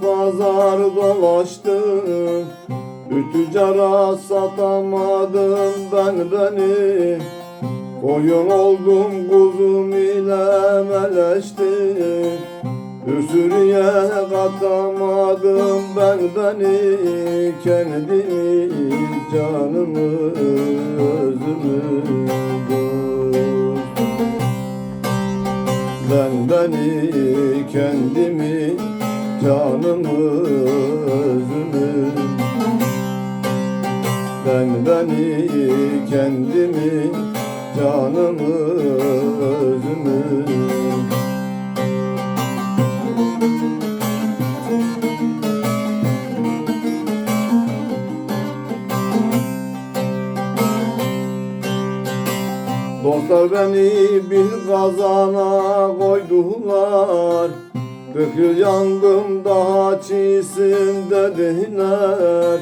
pazar dolaştım. Tüccara satamadım ben beni. Koyun oldum kuzum ile meleştim. Üsürüye katamadım ben beni. Kendimi, canımı, beni, kendimi, canımı, özümü. Ben beni, kendimi, canımı, özümü Dostlar beni bir kazana koydular. Yıl yandım daha çiğsin dediler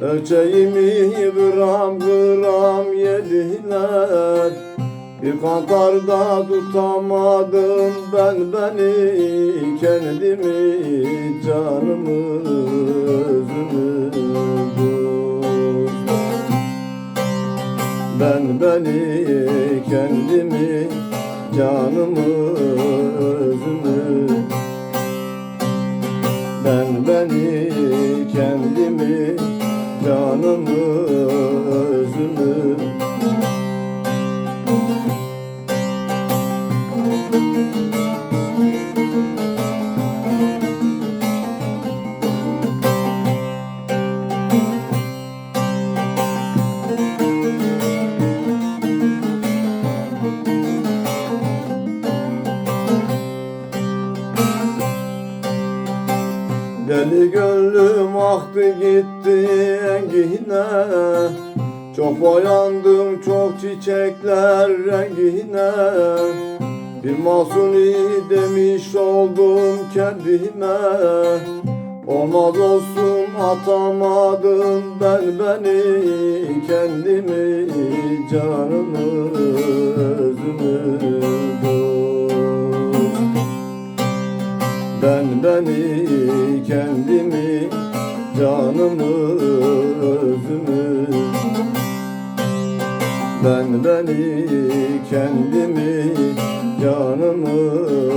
Ölçeğimi gram gram yediler. Bir kantarda tutamadım ben beni Kendimi, canımı, ben beni, kendimi, canımı, Deli gönlüm aktı gitti engine Çok boyandım çok çiçekler rengine. Bir masuni demiş oldum kendime. Olmaz olsun atamadım ben beni. Kendimi canımı beni, kendimi, canımı, özümü. Ben beni, kendimi, canımı,